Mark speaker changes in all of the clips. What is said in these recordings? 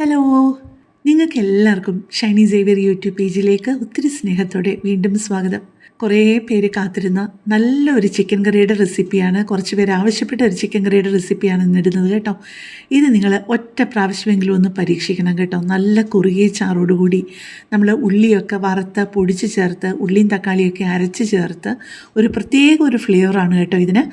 Speaker 1: Hello. നിങ്ങൾക്ക് എല്ലാവർക്കും Shiny Xavier YouTube പേജിലേക്ക് ഒത്തിരി സ്നേഹത്തോടെ വീണ്ടും സ്വാഗതം. കുറേ പേര് കാത്തിരുന്ന നല്ലൊരു ചിക്കൻ കറിയുടെ റെസിപ്പിയാണ് കുറച്ച് പേര് ആവശ്യപ്പെട്ട ഒരു ചിക്കൻ കറിയുടെ റെസിപ്പിയാണ് ഇന്നിടുന്നത് കേട്ടോ. ഇത് നിങ്ങൾ ഒറ്റ പ്രാവശ്യമെങ്കിലും ഒന്ന് പരീക്ഷിക്കണം കേട്ടോ. നല്ല കുറുകിയ ചാറോടുകൂടി നമ്മൾ ഉള്ളിയൊക്കെ വറുത്ത് പൊടിച്ച് ചേർത്ത് ഉള്ളിയും തക്കാളിയൊക്കെ അരച്ച് ചേർത്ത് ഒരു പ്രത്യേക ഒരു ഫ്ലേവറാണ് കേട്ടോ ഇതിന്.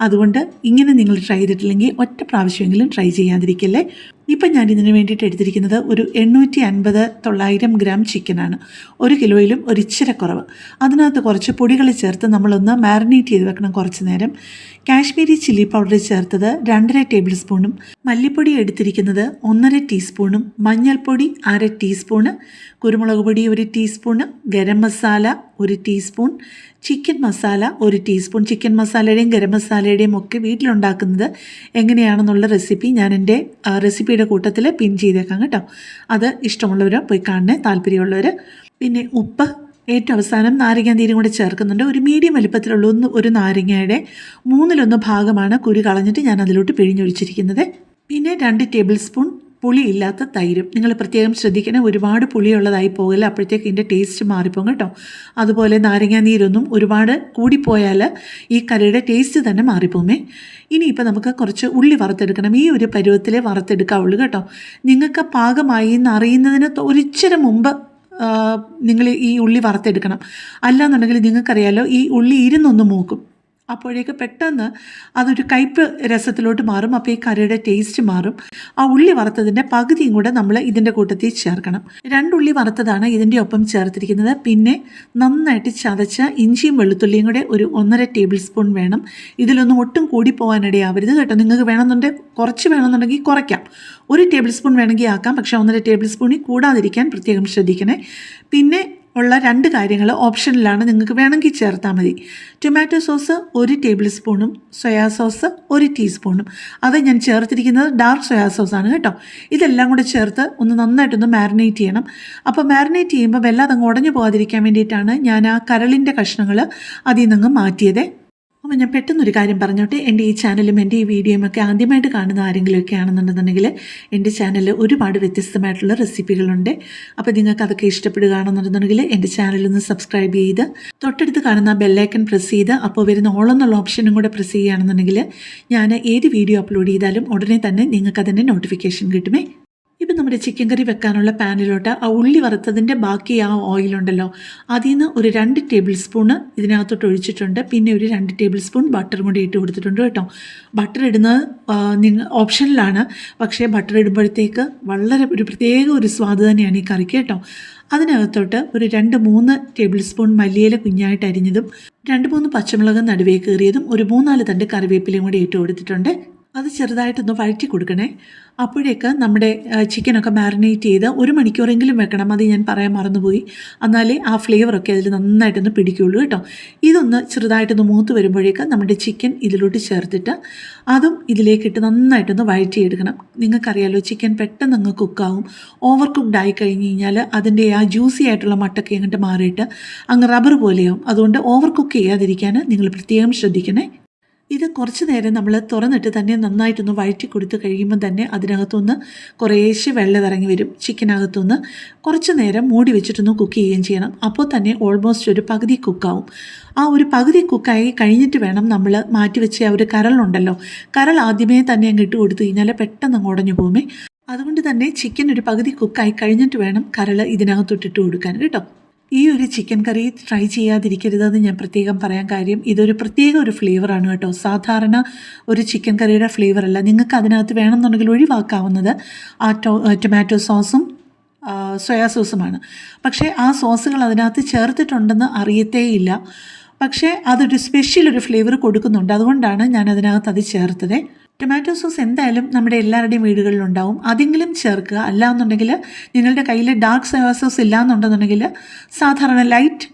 Speaker 1: അതുകൊണ്ട് ഇങ്ങനെ നിങ്ങൾ ട്രൈ ചെയ്തിട്ടില്ലെങ്കിൽ ഒറ്റ പ്രാവശ്യമെങ്കിലും ട്രൈ ചെയ്യാതിരിക്കല്ലേ? ഇപ്പം ഞാൻ ഇതിന് വേണ്ടിയിട്ട് എടുത്തിരിക്കുന്നത് ഒരു എണ്ണൂറ്റി അൻപത് തൊള്ളായിരം ഗ്രാം ചിക്കനാണ്. ഒരു കിലോയിലും ഒരു ഇച്ചിര കുറവ്. അതിനകത്ത് കുറച്ച് പൊടികൾ ചേർത്ത് നമ്മളൊന്ന് മാരിനേറ്റ് ചെയ്ത് വെക്കണം കുറച്ച് നേരം. കാശ്മീരി ചില്ലി പൗഡർ ചേർത്തത് രണ്ടര ടേബിൾ സ്പൂണും മല്ലിപ്പൊടി എടുത്തിരിക്കുന്നത് ഒന്നര ടീസ്പൂണും മഞ്ഞൾപ്പൊടി അര ടീസ്പൂണ് കുരുമുളക് പൊടി ഒരു ടീസ്പൂണ് ഗരം മസാല ഒരു ടീസ്പൂൺ ചിക്കൻ മസാല ഒരു ടീസ്പൂൺ. ചിക്കൻ മസാലയുടെയും ഗരം മസാലയുടെയും ഒക്കെ വീട്ടിലുണ്ടാക്കുന്നത് എങ്ങനെയാണെന്നുള്ള റെസിപ്പി ഞാൻ എന്റെ ആ, റെസിപ്പിയുടെ കൂട്ടത്തിൽ പിൻ ചെയ്തേക്കാം കേട്ടോ. അത് ഇഷ്ടമുള്ളവർ പോയി കാണണേ താല്പര്യമുള്ളവർ. പിന്നെ ഉപ്പ് ഏറ്റവും അവസാനം നാരങ്ങാനീരും കൂടെ ചേർക്കുന്നുണ്ട്. ഒരു മീഡിയം വലുപ്പത്തിലുള്ള ഒന്ന് ഒരു നാരങ്ങയുടെ മൂന്നിലൊന്ന് ഭാഗമാണ് കുരു കളഞ്ഞിട്ട് ഞാൻ അതിലോട്ട് പിഴിഞ്ഞൊഴിച്ചിരിക്കുന്നത് പിന്നെ രണ്ട് ടേബിൾ സ്പൂൺ പുളിയില്ലാത്ത തൈരും. നിങ്ങൾ പ്രത്യേകം ശ്രദ്ധിക്കണം ഒരുപാട് പുളിയുള്ളതായി പോകില്ല അപ്പോഴത്തേക്ക് ഇതിന്റെ ടേസ്റ്റ് മാറിപ്പോകും കേട്ടോ. അതുപോലെ നാരങ്ങാനീരൊന്നും ഒരുപാട് കൂടിപ്പോയാൽ ഈ കറിയുടെ ടേസ്റ്റ് തന്നെ മാറിപ്പോകുമേ ഇനിയിപ്പോൾ നമുക്ക് കുറച്ച് ഉള്ളി വറുത്തെടുക്കണം. ഈ ഒരു പരുവത്തിലേ വറുത്തെടുക്കാവുള്ളൂ കേട്ടോ. നിങ്ങൾക്ക് പാകമായി എന്ന് അറിയുന്നതിന് ഒരിച്ചിരി മുമ്പ് നിങ്ങൾ ഈ ഉള്ളി വറുത്തെടുക്കണം. അല്ലാന്നുണ്ടെങ്കിൽ നിങ്ങൾക്കറിയാലോ ഈ ഉള്ളി ഇരുന്നൊന്ന് മൂക്കും. അപ്പോഴേക്ക് പെട്ടെന്ന് അതൊരു കയ്പ് രസത്തിലോട്ട് മാറും. അപ്പോൾ ഈ കറിയുടെ ടേസ്റ്റ് മാറും. ആ ഉള്ളി വറുത്തതിന്റെ പകുതിയും കൂടെ നമ്മൾ ഇതിന്റെ കൂട്ടത്തിൽ ചേർക്കണം. രണ്ടുള്ളി വറുത്തതാണ് ഇതിന്റെ ഒപ്പം ചേർത്തിരിക്കുന്നത്. പിന്നെ നന്നായിട്ട് ചതച്ച ഇഞ്ചിയും വെളുത്തുള്ളിയും കൂടെ ഒരു ഒന്നര ടേബിൾ സ്പൂൺ വേണം. ഇതിലൊന്നും ഒട്ടും കൂടി പോകാനിടയാവരുത് കേട്ടോ. നിങ്ങൾക്ക് വേണമെന്നുണ്ടെങ്കിൽ കുറച്ച് വേണമെന്നുണ്ടെങ്കിൽ കുറയ്ക്കാം. ഒരു ടേബിൾ സ്പൂൺ വേണമെങ്കിൽ ആക്കാം. പക്ഷേ ഒന്നര ടേബിൾ സ്പൂണിൽ കൂടാതിരിക്കാൻ പ്രത്യേകം ശ്രദ്ധിക്കണേ. പിന്നെ ഉള്ള രണ്ട് കാര്യങ്ങൾ ഓപ്ഷനിലാണ് നിങ്ങൾക്ക് വേണമെങ്കിൽ ചേർത്താൽ മതി. ടൊമാറ്റോ സോസ് ഒരു ടേബിൾ സ്പൂണും സോയാ സോസ് ഒരു ടീസ്പൂണും അത് ഞാൻ ചേർത്തിരിക്കുന്നത് ഡാർക്ക് സോയാ സോസാണ് കേട്ടോ. ഇതെല്ലാം കൂടെ ചേർത്ത് ഒന്ന് നന്നായിട്ടൊന്ന് മാരിനേറ്റ് ചെയ്യണം. അപ്പോൾ മാരിനേറ്റ് ചെയ്യുമ്പോൾ വെള്ളം അതങ്ങ് ഉടഞ്ഞു പോകാതിരിക്കാൻ വേണ്ടിയിട്ടാണ് ഞാൻ ആ കരളിന്റെ കഷ്ണങ്ങൾ അതിൽ നിന്ന് മാറ്റിയത്. അപ്പോൾ ഞാൻ പെട്ടെന്നൊരു കാര്യം പറഞ്ഞോട്ടെ. എന്റെ ഈ ചാനലും എന്റെ ഈ വീഡിയോയും ഒക്കെ ആദ്യമായിട്ട് കാണുന്ന ആരെങ്കിലുമൊക്കെ ആണെന്നുണ്ടെന്നുണ്ടെങ്കിൽ എന്റെ ചാനലിൽ ഒരുപാട് വ്യത്യസ്തമായിട്ടുള്ള റെസിപ്പികളുണ്ട്. അപ്പോൾ നിങ്ങൾക്ക് അതൊക്കെ ഇഷ്ടപ്പെടുകയാണെന്നുണ്ടെന്നുണ്ടെങ്കിൽ എന്റെ ചാനലൊന്ന് സബ്സ്ക്രൈബ് ചെയ്ത് തൊട്ടടുത്ത് കാണുന്ന ബെല്ലൈക്കൺ പ്രസ് ചെയ്ത് അപ്പോൾ വരുന്ന ഓൾ എന്നുള്ള ഓപ്ഷനും കൂടെ പ്രസ് ചെയ്യുകയാണെന്നുണ്ടെങ്കിൽ ഞാൻ ഏത് വീഡിയോ അപ്ലോഡ് ചെയ്താലും ഉടനെ തന്നെ നിങ്ങൾക്ക് അതിന്റെ നോട്ടിഫിക്കേഷൻ കിട്ടുമേ. ഇപ്പം നമ്മുടെ ചിക്കൻ കറി വെക്കാനുള്ള പാനിലോട്ട് ആ ഉള്ളി വറുത്തതിന്റെ ബാക്കി ആ ഓയിലുണ്ടല്ലോ. അതിൽ നിന്ന് ഒരു രണ്ട് ടേബിൾ സ്പൂണ് ഇതിനകത്തോട്ട് ഒഴിച്ചിട്ടുണ്ട്. പിന്നെ ഒരു രണ്ട് ടേബിൾ സ്പൂൺ ബട്ടർ കൂടി ഇട്ട് കൊടുത്തിട്ടുണ്ട് കേട്ടോ. ബട്ടർ ഇടുന്നത് നിങ്ങൾ ഓപ്ഷനിലാണ്. പക്ഷേ ബട്ടർ ഇടുമ്പോഴത്തേക്ക് വളരെ ഒരു പ്രത്യേക ഒരു സ്വാദ് തന്നെയാണ് ഈ കറിക്ക് കേട്ടോ. അതിനകത്തോട്ട് ഒരു രണ്ട് മൂന്ന് ടേബിൾ സ്പൂൺ മല്ലിയില കുഞ്ഞായിട്ട് അരിഞ്ഞതും രണ്ട് മൂന്ന് പച്ചമുളക് നടുവേ കയറിയതും ഒരു മൂന്നാൽ തണ്ട് കറിവേപ്പിലയും കൂടി ഇട്ട് കൊടുത്തിട്ടുണ്ട്. അത് ചെറുതായിട്ടൊന്ന് വഴറ്റി കൊടുക്കണേ. അപ്പോഴേക്ക് നമ്മുടെ ചിക്കനൊക്കെ മാരിനേറ്റ് ചെയ്ത് ഒരു മണിക്കൂറെങ്കിലും വെക്കണം. അത് ഞാൻ പറയാൻ മറന്നുപോയി. എന്നാലേ ആ ഫ്ലേവറൊക്കെ അതിൽ നന്നായിട്ടൊന്ന് പിടിക്കുകയുള്ളൂ കേട്ടോ. ഇതൊന്ന് ചെറുതായിട്ടൊന്ന് മൂത്ത് വരുമ്പോഴേക്ക് നമ്മുടെ ചിക്കൻ ഇതിലോട്ട് ചേർത്തിട്ട് അതും ഇതിലേക്കിട്ട് നന്നായിട്ടൊന്ന് വഴറ്റി വഴറ്റിയെടുക്കണം. നിങ്ങൾക്കറിയാലോ ചിക്കൻ പെട്ടെന്ന് അങ്ങ് കുക്കാവും. ഓവർ കുക്ക്ഡ് ആയി കഴിഞ്ഞ് കഴിഞ്ഞാൽ അതിന്റെ ആ ജ്യൂസി ആയിട്ടുള്ള മട്ടൊക്കെ അങ്ങോട്ട് മാറിയിട്ട് അങ്ങ് റബ്ബർ പോലെയാവും. അതുകൊണ്ട് ഓവർ കുക്ക് ചെയ്യാതിരിക്കാൻ നിങ്ങൾ പ്രത്യേകം ശ്രദ്ധിക്കണേ. ഇത് കുറച്ച് നേരം നമ്മൾ തുറന്നിട്ട് തന്നെ നന്നായിട്ടൊന്ന് വഴറ്റി കൊടുത്ത് കഴിയുമ്പോൾ തന്നെ അതിനകത്തുനിന്ന് കുറേശ്ശെ വെള്ളം ഇറങ്ങി വരും ചിക്കനകത്തുനിന്ന് കുറച്ച് നേരം മൂടി വെച്ചിട്ടൊന്ന് കുക്ക് ചെയ്യുകയും ചെയ്യണം. അപ്പോൾ തന്നെ ഓൾമോസ്റ്റ് ഒരു പകുതി കുക്കാവും. ആ ഒരു പകുതി കുക്കായി കഴിഞ്ഞിട്ട് വേണം നമ്മൾ മാറ്റി വെച്ച ആ ഒരു കരളുണ്ടല്ലോ. കരൾ ആദ്യമേ തന്നെ അങ്ങ് ഇട്ട് കൊടുത്തു കഴിഞ്ഞാൽ പെട്ടെന്ന് അങ്ങ് ഉടഞ്ഞു പോകുമേ. അതുകൊണ്ട് തന്നെ ചിക്കൻ ഒരു പകുതി കുക്കായി കഴിഞ്ഞിട്ട് വേണം കരൾ ഇതിനകത്തൊട്ടിട്ട് കൊടുക്കാൻ. കേട്ടോ? ഈ ഒരു ചിക്കൻ കറി ട്രൈ ചെയ്യാതിരിക്കരുതെന്ന് ഞാൻ പ്രത്യേകം പറയാൻ കാര്യം ഇതൊരു പ്രത്യേക ഒരു ഫ്ലേവറാണ് കേട്ടോ. സാധാരണ ഒരു ചിക്കൻ കറിയുടെ ഫ്ലേവറല്ല നിങ്ങൾക്ക് അതിനകത്ത് വേണമെന്നുണ്ടെങ്കിൽ ഒഴിവാക്കാവുന്നത് ആ ടൊമാറ്റോ സോസും സോയാ സോസുമാണ് പക്ഷേ ആ സോസുകൾ അതിനകത്ത് ചേർത്തിട്ടുണ്ടെന്ന് അറിയത്തേയില്ല പക്ഷേ അതൊരു സ്പെഷ്യൽ ഒരു ഫ്ലേവർ കൊടുക്കുന്നുണ്ട്. അതുകൊണ്ടാണ് ഞാൻ അതിനകത്ത് അത് ചേർത്തത്. ടൊമാറ്റോ സോസ് എന്തായാലും നമ്മുടെ എല്ലാവരുടെയും വീടുകളിലുണ്ടാവും. അതെങ്കിലും ചേർക്കുക. അല്ലാന്നുണ്ടെങ്കിൽ നിങ്ങളുടെ കയ്യിൽ ഡാർക്ക് സോയാ സോസ് ഇല്ലാന്നുണ്ടെന്നുണ്ടെങ്കിൽ സാധാരണ ലൈറ്റ്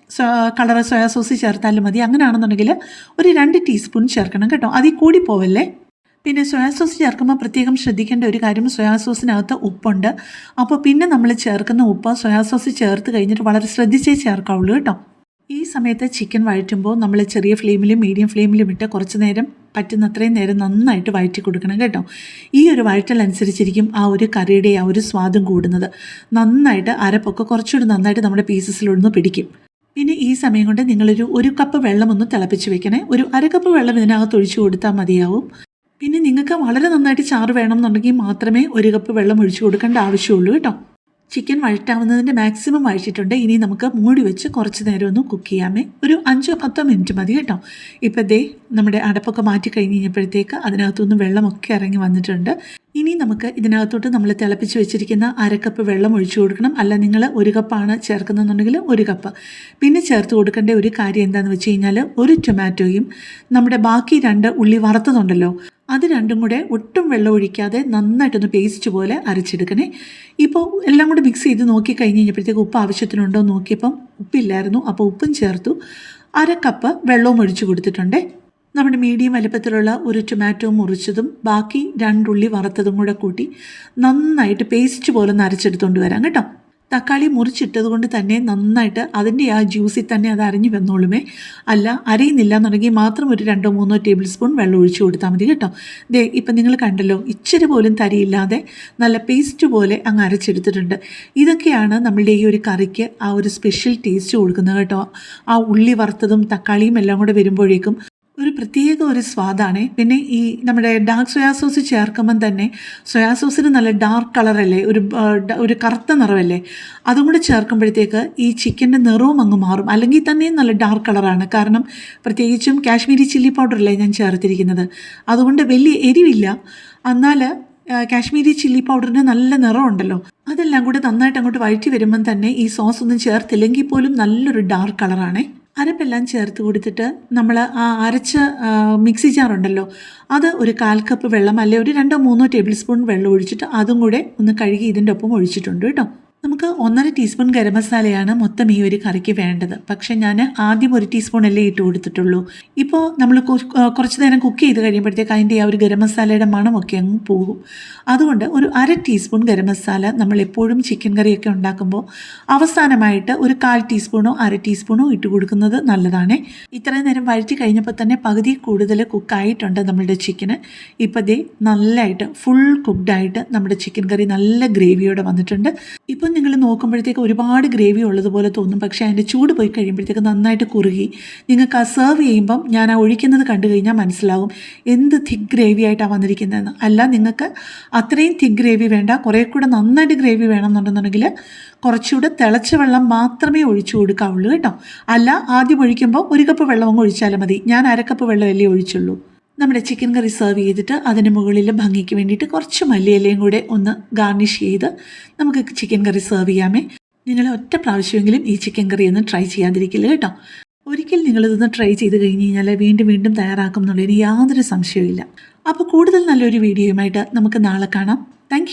Speaker 1: കളർ സോയാ സോസ് ചേർത്താലും മതി. അങ്ങനെയാണെന്നുണ്ടെങ്കിൽ ഒരു രണ്ട് ടീസ്പൂൺ ചേർക്കണം കേട്ടോ. അതിൽ കൂടി പോവല്ലേ? പിന്നെ സോയാ സോസ് ചേർക്കുമ്പോൾ പ്രത്യേകം ശ്രദ്ധിക്കേണ്ട ഒരു കാര്യം സോയാ സോസിനകത്ത് ഉപ്പുണ്ട്. അപ്പോൾ പിന്നെ നമ്മൾ ചേർക്കുന്ന ഉപ്പ് സോയാ സോസ് ചേർത്ത് കഴിഞ്ഞിട്ട് വളരെ ശ്രദ്ധിച്ചേ ചേർക്കാവുള്ളൂ കേട്ടോ. ഈ സമയത്ത് ചിക്കൻ വഴറ്റുമ്പോൾ നമ്മൾ ചെറിയ ഫ്ലെയിമിലും മീഡിയം ഫ്ലെയിമിലും ഇട്ട് കുറച്ച് നേരം പറ്റുന്നത്രയും നേരം നന്നായിട്ട് വഴറ്റി കൊടുക്കണം കേട്ടോ. ഈ ഒരു വഴറ്റലനുസരിച്ചിരിക്കും ആ ഒരു കറിയുടെ ആ ഒരു സ്വാദും കൂടുന്നത്. നന്നായിട്ട് അരപ്പൊക്കെ കുറച്ചുകൂടി നന്നായിട്ട് നമ്മുടെ പീസസിലൊന്ന് പിടിക്കും. പിന്നെ ഈ സമയം കൊണ്ട് നിങ്ങളൊരു ഒരു കപ്പ് വെള്ളം ഒന്ന് തിളപ്പിച്ച് വെക്കണേ. ഒരു അര കപ്പ് വെള്ളം ഇതിനകത്ത് ഒഴിച്ചു കൊടുത്താൽ മതിയാവും. പിന്നെ നിങ്ങൾക്ക് വളരെ നന്നായിട്ട് ചാറ് വേണം എന്നുണ്ടെങ്കിൽ മാത്രമേ ഒരു കപ്പ് വെള്ളം ഒഴിച്ചു കൊടുക്കേണ്ട ആവശ്യമുള്ളൂ കേട്ടോ. ചിക്കൻ വഴറ്റാവുന്നതിന്റെ മാക്സിമം വഴിച്ചിട്ടുണ്ട് ഇനി നമുക്ക് മൂടി വെച്ച് കുറച്ച് നേരം ഒന്ന് കുക്ക് ചെയ്യാമേ. ഒരു അഞ്ചോ പത്തോ മിനിറ്റ് മതി കേട്ടോ. ഇപ്പം ദേ നമ്മുടെ അടപ്പൊക്കെ മാറ്റി കഴിഞ്ഞ് കഴിഞ്ഞപ്പോഴത്തേക്ക് അതിനകത്തുനിന്ന് വെള്ളമൊക്കെ ഇറങ്ങി വന്നിട്ടുണ്ട്. ഇനി നമുക്ക് ഇതിനകത്തോട്ട് നമ്മൾ തിളപ്പിച്ച് വെച്ചിരിക്കുന്ന അരക്കപ്പ് വെള്ളം ഒഴിച്ചു കൊടുക്കണം. അല്ല നിങ്ങൾ ഒരു കപ്പാണ് ചേർക്കുന്നതെന്നുണ്ടെങ്കിൽ ഒരു കപ്പ്. പിന്നെ ചേർത്ത് കൊടുക്കേണ്ട ഒരു കാര്യം എന്താണെന്ന് വെച്ച് കഴിഞ്ഞാൽ ഒരു ടൊമാറ്റോയും നമ്മുടെ ബാക്കി രണ്ട് ഉള്ളി വറുത്തതുണ്ടല്ലോ അത് രണ്ടും കൂടെ ഒട്ടും വെള്ളം ഒഴിക്കാതെ നന്നായിട്ടൊന്ന് പേസ്റ്റ് പോലെ അരച്ചെടുക്കണേ. ഇപ്പോൾ എല്ലാം കൂടെ മിക്സ് ചെയ്ത് നോക്കി കഴിഞ്ഞ് കഴിഞ്ഞപ്പോഴത്തേക്ക് ഉപ്പ് ആവശ്യത്തിനുണ്ടോ എന്ന് നോക്കിയപ്പം ഉപ്പില്ലായിരുന്നു. അപ്പോൾ ഉപ്പും ചേർത്തു. അര കപ്പ് വെള്ളവും ഒഴിച്ചു കൊടുത്തിട്ടുണ്ട്. നമ്മുടെ മീഡിയം വലുപ്പത്തിലുള്ള ഒരു ടൊമാറ്റോ മുറിച്ചതും ബാക്കി രണ്ടുള്ളി വറുത്തതും കൂടെ കൂട്ടി നന്നായിട്ട് പേസ്റ്റ് പോലെ ഒന്ന് അരച്ചെടുത്തുകൊണ്ട് വരാം കേട്ടോ. തക്കാളി മുറിച്ചിട്ടത് കൊണ്ട് തന്നെ നന്നായിട്ട് അതിന്റെ ആ ജ്യൂസിൽ തന്നെ അത് അരഞ്ഞു വന്നോളുമേ. അല്ല അരയുന്നില്ല എന്നുണ്ടെങ്കിൽ മാത്രം ഒരു രണ്ടോ മൂന്നോ ടേബിൾ സ്പൂൺ വെള്ളം ഒഴിച്ചു കൊടുത്താൽ മതി കേട്ടോ. ദേ ഇപ്പം നിങ്ങൾ കണ്ടല്ലോ ഇച്ചിരി പോലും തരിയില്ലാതെ നല്ല പേസ്റ്റ് പോലെ അങ്ങ് അരച്ചെടുത്തിട്ടുണ്ട്. ഇതൊക്കെയാണ് നമ്മളുടെ ഈ ഒരു കറിക്ക് ആ ഒരു സ്പെഷ്യൽ ടേസ്റ്റ് കൊടുക്കുന്നത് കേട്ടോ. ആ ഉള്ളി വറുത്തതും തക്കാളിയും എല്ലാം കൂടെ വരുമ്പോഴേക്കും ഒരു പ്രത്യേക ഒരു സ്വാദാണ്. പിന്നെ ഈ നമ്മുടെ ഡാർക്ക് സോയാ സോസ് ചേർക്കുമ്പം തന്നെ സോയാ സോസിന് നല്ല ഡാർക്ക് കളറല്ലേ ഒരു ഒരു കറുത്ത നിറവല്ലേ? അതും കൂടെ ചേർക്കുമ്പോഴത്തേക്ക് ഈ ചിക്കന്റെ നിറവും അങ്ങ് മാറും. അല്ലെങ്കിൽ തന്നെയും നല്ല ഡാർക്ക് കളറാണ് കാരണം പ്രത്യേകിച്ചും കാശ്മീരി ചില്ലി പൗഡറല്ലേ ഞാൻ ചേർത്തിരിക്കുന്നത്. അതുകൊണ്ട് വലിയ എരിവില്ല. എന്നാൽ കാശ്മീരി ചില്ലി പൗഡറിന് നല്ല നിറമുണ്ടല്ലോ അതെല്ലാം കൂടെ നന്നായിട്ട് അങ്ങോട്ട് വഴറ്റി വരുമ്പം തന്നെ ഈ സോസ് ഒന്നും ചേർത്തില്ലെങ്കിൽ പോലും നല്ലൊരു ഡാർക്ക് കളറാണേ അരപ്പെല്ലാം ചേർത്ത് കൊടുത്തിട്ട് നമ്മൾ ആ അരച്ച മിക്സി ജാറുണ്ടല്ലോ അത് ഒരു കാൽ കപ്പ് വെള്ളം അല്ലെ ഒരു രണ്ടോ മൂന്നോ ടേബിൾ സ്പൂൺ വെള്ളം ഒഴിച്ചിട്ട് അതും കൂടെ ഒന്ന് കഴുകി ഇതിന്റെ ഒപ്പം ഒഴിച്ചിട്ടുണ്ട് കേട്ടോ. നമുക്ക് ഒന്നര ടീസ്പൂൺ ഗരം മസാലയാണ് മൊത്തം ഈ ഒരു കറിക്ക് വേണ്ടത്. പക്ഷേ ഞാൻ ആദ്യം ഒരു ടീസ്പൂൺ അല്ലേ ഇട്ട് കൊടുത്തിട്ടുള്ളൂ. ഇപ്പോൾ നമ്മൾ കുറച്ച് നേരം കുക്ക് ചെയ്ത് കഴിയുമ്പോഴത്തേക്ക് അതിന്റെ ആ ഒരു ഗരം മസാലയുടെ മണമൊക്കെ അങ്ങ് പോകും. അതുകൊണ്ട് ഒരു അര ടീസ്പൂൺ ഗരം മസാല നമ്മൾ എപ്പോഴും ചിക്കൻ കറിയൊക്കെ ഉണ്ടാക്കുമ്പോൾ അവസാനമായിട്ട് ഒരു കാൽ ടീസ്പൂണോ അര ടീസ്പൂണോ ഇട്ട് കൊടുക്കുന്നത് നല്ലതാണ്. ഇത്രയും നേരം വഴറ്റി കഴിഞ്ഞപ്പോൾ തന്നെ പകുതി കൂടുതൽ കുക്കായിട്ടുണ്ട് നമ്മളുടെ ചിക്കന് ഇപ്പോഴത്തെ ദേ നല്ലതായിട്ട് ഫുൾ കുക്ക്ഡായിട്ട് നമ്മുടെ ചിക്കൻ കറി നല്ല ഗ്രേവിയോടെ വന്നിട്ടുണ്ട്. ഇപ്പം നിങ്ങൾ നോക്കുമ്പോഴത്തേക്ക് ഒരുപാട് ഗ്രേവി ഉള്ളതുപോലെ തോന്നും. പക്ഷേ അതിന്റെ ചൂട് പോയി കഴിയുമ്പോഴത്തേക്ക് നന്നായിട്ട് കുറുകി. നിങ്ങൾക്ക് ആ സെർവ് ചെയ്യുമ്പം ഞാൻ ആ ഒഴിക്കുന്നത് കണ്ടു കഴിഞ്ഞാൽ മനസ്സിലാവും എന്ത് തിക്ക് ഗ്രേവി ആയിട്ടാണ് വന്നിരിക്കുന്നതെന്ന്. അല്ല നിങ്ങൾക്ക് അത്രയും തിക്ക് ഗ്രേവി വേണ്ട. കുറേ കൂടെ നന്നായിട്ട് ഗ്രേവി വേണമെന്നുണ്ടെന്നുണ്ടെങ്കിൽ കുറച്ചുകൂടെ തിളച്ച വെള്ളം മാത്രമേ ഒഴിച്ചു കൊടുക്കാവുള്ളൂ കേട്ടോ. അല്ല ആദ്യം ഒഴിക്കുമ്പോൾ ഒരു കപ്പ് വെള്ളം അങ്ങ് ഒഴിച്ചാലും മതി. ഞാൻ അരക്കപ്പ് വെള്ളമല്ലേ ഒഴിച്ചുള്ളൂ. നമ്മുടെ ചിക്കൻ കറി സെർവ് ചെയ്തിട്ട് അതിന് മുകളിൽ ഭംഗിക്ക് വേണ്ടിയിട്ട് കുറച്ച് മല്ലിയിലയും കൂടെ ഒന്ന് ഗാർണിഷ് ചെയ്ത് നമുക്ക് ചിക്കൻ കറി സെർവ് ചെയ്യാമേ. നിങ്ങൾ ഒറ്റ പ്രാവശ്യമെങ്കിലും ഈ ചിക്കൻ കറി ഒന്ന് ട്രൈ ചെയ്യാതിരിക്കില്ല കേട്ടോ. ഒരിക്കൽ നിങ്ങളിതൊന്ന് ട്രൈ ചെയ്ത് കഴിഞ്ഞ് കഴിഞ്ഞാൽ വീണ്ടും വീണ്ടും തയ്യാറാക്കും എന്നുള്ളതിന് യാതൊരു സംശയവും അപ്പോൾ കൂടുതൽ നല്ലൊരു വീഡിയോയുമായിട്ട് നമുക്ക് നാളെ കാണാം. താങ്ക്